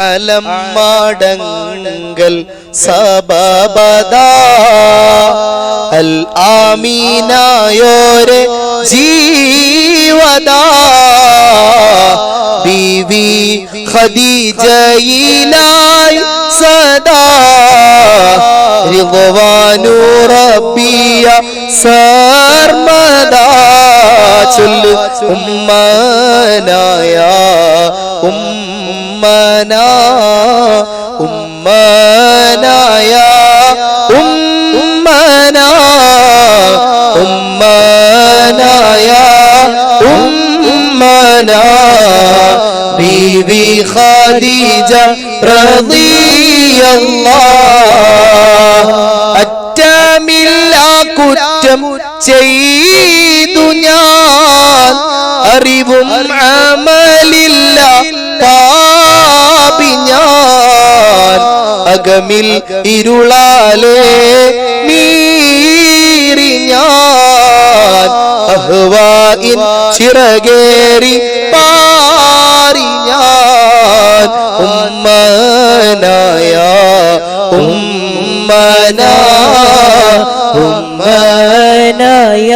അലം സബാബദ. അൽ ആമീനായോരെ ജീവദാ. ബീവി ഖദീജയിലായി സദാ. റിദ്വാനു റബ്ബിയ സർമദാ. ചൊല്ലു ഉമ്മനായ ഉമ്മന ഉമ്മനായ ഉമ്മന ഉമ്മനായ ഉമ്മന. ബീവി ഖദീജ റളിയല്ലാഹ്. അറ്റമില്ല കുറ്റം ചെയ്തു ഞാൻ. അറിവും അമലില്ല പാപി അകമിൽ ഇരുളാലേ മീറി ഞാൻ അഹ്വായിൻ ചിറകേറി പാറി ഞാൻ ഉമ്മനായ ഉമ്മന ഉമ്മനായ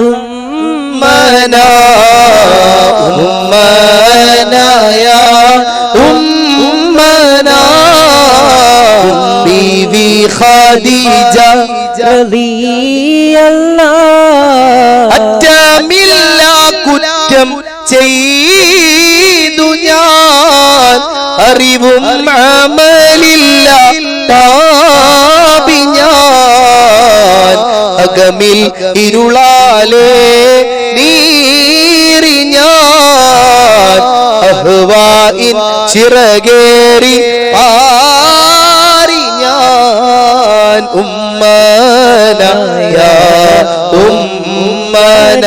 ഉമ്മ ഉമ്മന ഉമ്മനായ. ഖദീജ. അറ്റമില്ല കുറ്റം ചെയ്തു ഞാൻ. അറിവും അമലില്ല പാപി ഞാൻ. അകമിൽ ഇരുളാലേ നീറി ഞാൻ. അഹ്വായിൻ ചിറകേറി പാറി ഉമ്മന